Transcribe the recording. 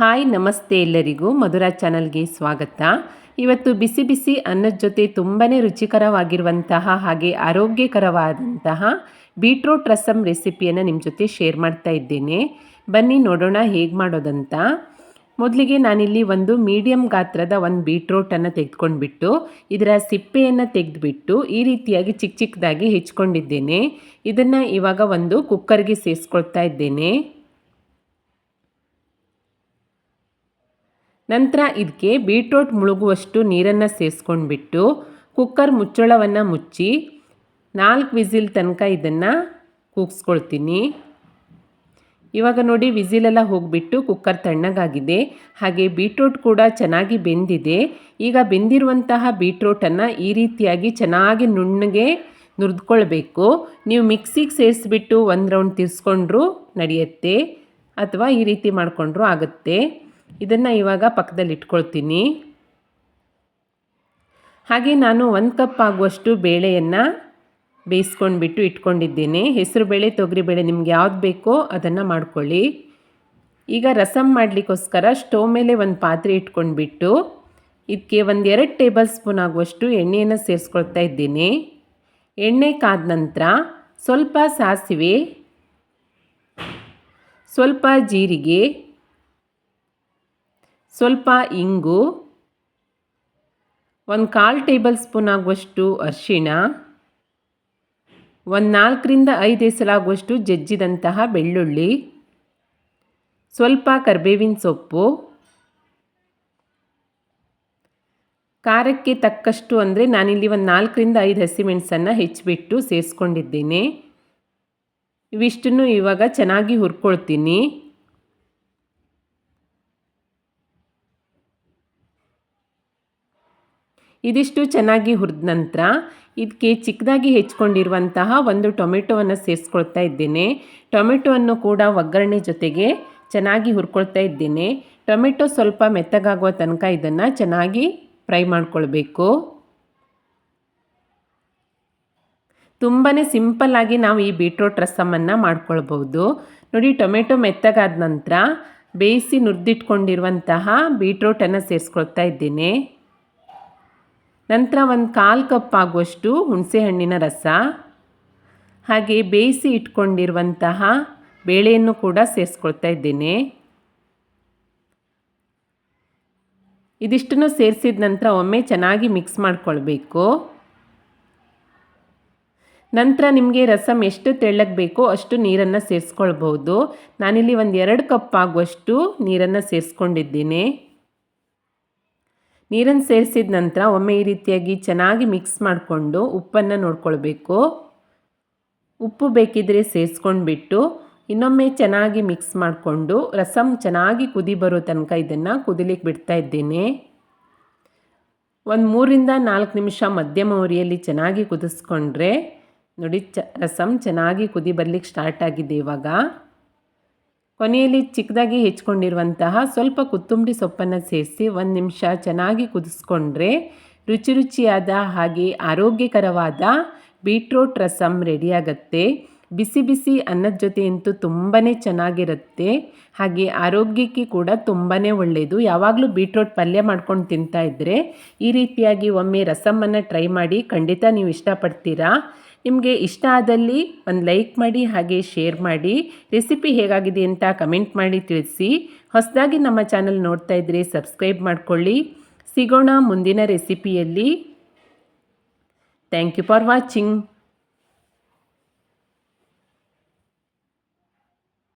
Hi, ನಮಸ್ತೆ ಎಲ್ಲರಿಗೂ ಮಧುರಾ ಚಾನಲ್ಗೆ ಸ್ವಾಗತ. ಇವತ್ತು ಬಿಸಿ ಬಿಸಿ ಅನ್ನದ ಜೊತೆ ತುಂಬಾ ರುಚಿಕರವಾಗಿರುವಂತಹ ಹಾಗೆ ಆರೋಗ್ಯಕರವಾದಂತಹ ಬೀಟ್ರೂಟ್ ರಸಮ್ ರೆಸಿಪಿಯನ್ನು ನಿಮ್ಮ ಜೊತೆ ಶೇರ್ ಮಾಡ್ತಾ ಇದ್ದೇನೆ. ಬನ್ನಿ, ನೋಡೋಣ ಹೇಗೆ ಮಾಡೋದಂತ. ಮೊದಲಿಗೆ ನಾನಿಲ್ಲಿ ಒಂದು ಮೀಡಿಯಮ್ ಗಾತ್ರದ ಒಂದು ಬೀಟ್ರೋಟನ್ನು ತೆಗೆದುಕೊಂಡ್ಬಿಟ್ಟು, ಇದರ ಸಿಪ್ಪೆಯನ್ನು ತೆಗೆದುಬಿಟ್ಟು ಈ ರೀತಿಯಾಗಿ ಚಿಕ್ಕ ಚಿಕ್ಕದಾಗಿ ಹೆಚ್ಕೊಂಡಿದ್ದೇನೆ. ಇದನ್ನು ಇವಾಗ ಒಂದು ಕುಕ್ಕರ್ಗೆ ಸೇರಿಸ್ಕೊಳ್ತಾ ಇದ್ದೇನೆ. ನಂತರ ಇದಕ್ಕೆ ಬೀಟ್ರೋಟ್ ಮುಳುಗುವಷ್ಟು ನೀರನ್ನು ಸೇರಿಸ್ಕೊಂಡ್ಬಿಟ್ಟು ಕುಕ್ಕರ್ ಮುಚ್ಚಳವನ್ನು ಮುಚ್ಚಿ ನಾಲ್ಕು ವಿಸಿಲ್ ತನಕ ಇದನ್ನು ಕೂಗಿಸ್ಕೊಳ್ತೀನಿ. ಇವಾಗ ನೋಡಿ ವಿಸಿಲೆಲ್ಲ ಹೋಗಿಬಿಟ್ಟು ಕುಕ್ಕರ್ ತಣ್ಣಗಾಗಿದೆ. ಹಾಗೆ ಬೀಟ್ರೋಟ್ ಕೂಡ ಚೆನ್ನಾಗಿ ಬೆಂದಿದೆ. ಈಗ ಬೆಂದಿರುವಂತಹ ಬೀಟ್ರೋಟನ್ನು ಈ ರೀತಿಯಾಗಿ ಚೆನ್ನಾಗಿ ನುಣ್ಣಗೆ ನುರಿದ್ಕೊಳ್ಬೇಕು. ನೀವು ಮಿಕ್ಸಿಗೆ ಸೇರಿಸ್ಬಿಟ್ಟು ಒಂದು ರೌಂಡ್ ತಿರ್ಸ್ಕೊಂಡ್ರೂ ನಡೆಯುತ್ತೆ. ಅಥವಾ ಈ ರೀತಿ ಮಾಡಿಕೊಂಡ್ರೂ ಆಗುತ್ತೆ. ಇದನ್ನು ಇವಾಗ ಪಕ್ಕದಲ್ಲಿ ಇಟ್ಕೊಳ್ತೀನಿ. ಹಾಗೆ ನಾನು ಒಂದು ಕಪ್ ಆಗುವಷ್ಟು ಬೇಳೆಯನ್ನು ಬೇಯಿಸ್ಕೊಂಡ್ಬಿಟ್ಟು ಇಟ್ಕೊಂಡಿದ್ದೇನೆ. ಹೆಸರುಬೇಳೆ ತೊಗರಿಬೇಳೆ ನಿಮ್ಗೆ ಯಾವ್ದು ಬೇಕೋ ಅದನ್ನು ಮಾಡ್ಕೊಳ್ಳಿ. ಈಗ ರಸಮ್ ಮಾಡಲಿಕ್ಕೋಸ್ಕರ ಸ್ಟವ್ ಮೇಲೆ ಒಂದು ಪಾತ್ರೆ ಇಟ್ಕೊಂಡ್ಬಿಟ್ಟು ಇದಕ್ಕೆ ಒಂದು ಎರಡು ಟೇಬಲ್ ಸ್ಪೂನ್ ಆಗುವಷ್ಟು ಎಣ್ಣೆಯನ್ನು ಸೇರಿಸ್ಕೊಳ್ತಾ ಇದ್ದೀನಿ. ಎಣ್ಣೆ ಕಾದ ನಂತರ ಸ್ವಲ್ಪ ಸಾಸಿವೆ, ಸ್ವಲ್ಪ ಜೀರಿಗೆ ಸ್ವಲ್ಪ ಇಂಗು. ಒಂದು ಕಾಲು ಟೇಬಲ್ ಸ್ಪೂನ್ ಆಗುವಷ್ಟು ಅರಿಶಿಣ. ಒಂದು ನಾಲ್ಕರಿಂದ ಐದು ಎಸಲಾಗುವಷ್ಟು ಜಜ್ಜಿದಂತಹ ಬೆಳ್ಳುಳ್ಳಿ. ಸ್ವಲ್ಪ ಕರಿಬೇವಿನ ಸೊಪ್ಪು. ಖಾರಕ್ಕೆ ತಕ್ಕಷ್ಟು ಅಂದರೆ ನಾನಿಲ್ಲಿ ಒಂದು ನಾಲ್ಕರಿಂದ ಐದು ಹಸಿಮೆಣಸನ್ನು ಹೆಚ್ಚಿಬಿಟ್ಟು ಸೇರಿಸ್ಕೊಂಡಿದ್ದೀನಿ. ಇವಿಷ್ಟನ್ನು ಇವಾಗ ಚೆನ್ನಾಗಿ ಹುರ್ಕೊಳ್ತೀನಿ. ಇದಿಷ್ಟು ಚೆನ್ನಾಗಿ ಹುರಿದ ನಂತರ ಇದಕ್ಕೆ ಚಿಕ್ಕದಾಗಿ ಹೆಚ್ಕೊಂಡಿರುವಂತಹ ಒಂದು ಟೊಮೆಟೊವನ್ನು ಸೇರಿಸ್ಕೊಳ್ತಾ ಇದ್ದೇನೆ. ಟೊಮೆಟೊವನ್ನು ಕೂಡ ಒಗ್ಗರಣೆ ಜೊತೆಗೆ ಚೆನ್ನಾಗಿ ಹುರ್ಕೊಳ್ತಾ ಇದ್ದೇನೆ. ಟೊಮೆಟೊ ಸ್ವಲ್ಪ ಮೆತ್ತಗಾಗುವ ತನಕ ಇದನ್ನು ಚೆನ್ನಾಗಿ ಫ್ರೈ ಮಾಡ್ಕೊಳ್ಬೇಕು. ತುಂಬಾ ಸಿಂಪಲ್ಲಾಗಿ ನಾವು ಈ ಬೀಟ್ರೋಟ್ ರಸಮನ್ನು ಮಾಡ್ಕೊಳ್ಬೋದು ನೋಡಿ, ಟೊಮೆಟೊ ಮೆತ್ತಗಾದ ನಂತರ ಬೇಯಿಸಿ ನುರಿದಿಟ್ಕೊಂಡಿರುವಂತಹ ಬೀಟ್ರೋಟನ್ನು ಸೇರಿಸ್ಕೊಳ್ತಾ ಇದ್ದೇನೆ. ನಂತರ ಒಂದು ಕಾಲು ಕಪ್ ಆಗುವಷ್ಟು ಹುಣಸೆಹಣ್ಣಿನ ರಸ, ಹಾಗೆ ಬೇಯಿಸಿ ಇಟ್ಕೊಂಡಿರುವಂತಹ ಬೇಳೆಯನ್ನು ಕೂಡ ಸೇರಿಸ್ಕೊಳ್ತಾ ಇದ್ದೇನೆ. ಇದಿಷ್ಟನ್ನು ಸೇರಿಸಿದ ನಂತರ ಒಮ್ಮೆ ಚೆನ್ನಾಗಿ ಮಿಕ್ಸ್ ಮಾಡಿಕೊಳ್ಬೇಕು. ನಂತರ ನಿಮಗೆ ರಸಮ್ ಎಷ್ಟು ತೆಳ್ಳಗೆ ಬೇಕೋ ಅಷ್ಟು ನೀರನ್ನು ಸೇರಿಸ್ಕೊಳ್ಬೋದು ನಾನಿಲ್ಲಿ ಒಂದು ಎರಡು ಕಪ್ ಆಗುವಷ್ಟು ನೀರನ್ನು ಸೇರಿಸ್ಕೊಂಡಿದ್ದೀನಿ. ನೀರನ್ನು ಸೇರಿಸಿದ ನಂತರ ಒಮ್ಮೆ ಈ ರೀತಿಯಾಗಿ ಚೆನ್ನಾಗಿ ಮಿಕ್ಸ್ ಮಾಡಿಕೊಂಡು ಉಪ್ಪನ್ನು ನೋಡ್ಕೊಳ್ಬೇಕು. ಉಪ್ಪು ಬೇಕಿದ್ರೆ ಸೇರಿಸ್ಕೊಂಡ್ಬಿಟ್ಟು ಇನ್ನೊಮ್ಮೆ ಚೆನ್ನಾಗಿ ಮಿಕ್ಸ್ ಮಾಡಿಕೊಂಡು ರಸಮ್ ಚೆನ್ನಾಗಿ ಕುದಿ ಬರೋ ತನಕ ಇದನ್ನು ಕುದಿಲಿಕ್ಕೆ ಬಿಡ್ತಾ ಇದ್ದೇನೆ. ಒಂದು ಮೂರಿಂದ ನಾಲ್ಕು ನಿಮಿಷ ಮಧ್ಯಮ ಉರಿಯಲ್ಲಿ ಚೆನ್ನಾಗಿ ಕುದಿಸ್ಕೊಂಡ್ರೆ ನೋಡಿ ಚ ರಸಮ್ ಚೆನ್ನಾಗಿ ಕುದಿ ಬರಲಿಕ್ಕೆ ಸ್ಟಾರ್ಟ್ ಆಗಿದೆ ಇವಾಗ. ಕೊನೆಯಲ್ಲಿ ಚಿಕ್ಕದಾಗಿ ಹೆಚ್ಕೊಂಡಿರುವಂತಹ ಸ್ವಲ್ಪ ಕೊತ್ತಂಬರಿ ಸೊಪ್ಪನ್ನು ಸೇರಿಸಿ ಒಂದು ನಿಮಿಷ ಚೆನ್ನಾಗಿ ಕುದಿಸ್ಕೊಂಡ್ರೆ ರುಚಿ ರುಚಿಯಾದ ಹಾಗೆ ಆರೋಗ್ಯಕರವಾದ ಬೀಟ್ರೋಟ್ ರಸಮ್ ರೆಡಿಯಾಗತ್ತೆ ಬಿಸಿ ಬಿಸಿ ಅನ್ನದ ಜೊತೆ ಅಂತೂ ತುಂಬಾ ಚೆನ್ನಾಗಿರುತ್ತೆ. ಹಾಗೆ ಆರೋಗ್ಯಕ್ಕೆ ಕೂಡ ತುಂಬಾ ಒಳ್ಳೆಯದು ಯಾವಾಗಲೂ ಬೀಟ್ರೋಟ್ ಪಲ್ಯ ಮಾಡ್ಕೊಂಡು ತಿಂತಾ ಇದ್ದರೆ ಈ ರೀತಿಯಾಗಿ ಒಮ್ಮೆ ರಸಮನ್ನು ಟ್ರೈ ಮಾಡಿ ಖಂಡಿತ ನೀವು ಇಷ್ಟಪಡ್ತೀರಾ? ನಿಮಗೆ ಇಷ್ಟ ಆದಲ್ಲಿ ಒಂದು ಲೈಕ್ ಮಾಡಿ ಹಾಗೆ ಶೇರ್ ಮಾಡಿ. ರೆಸಿಪಿ ಹೇಗಾಗಿದೆ ಅಂತ ಕಮೆಂಟ್ ಮಾಡಿ ತಿಳಿಸಿ. ಹೊಸದಾಗಿ ನಮ್ಮ ಚಾನಲ್ ನೋಡ್ತಾ ಇದ್ದರೆ ಸಬ್ಸ್ಕ್ರೈಬ್ ಮಾಡಿಕೊಳ್ಳಿ. ಸಿಗೋಣ ಮುಂದಿನ ರೆಸಿಪಿಯಲ್ಲಿ. Thank you for watching.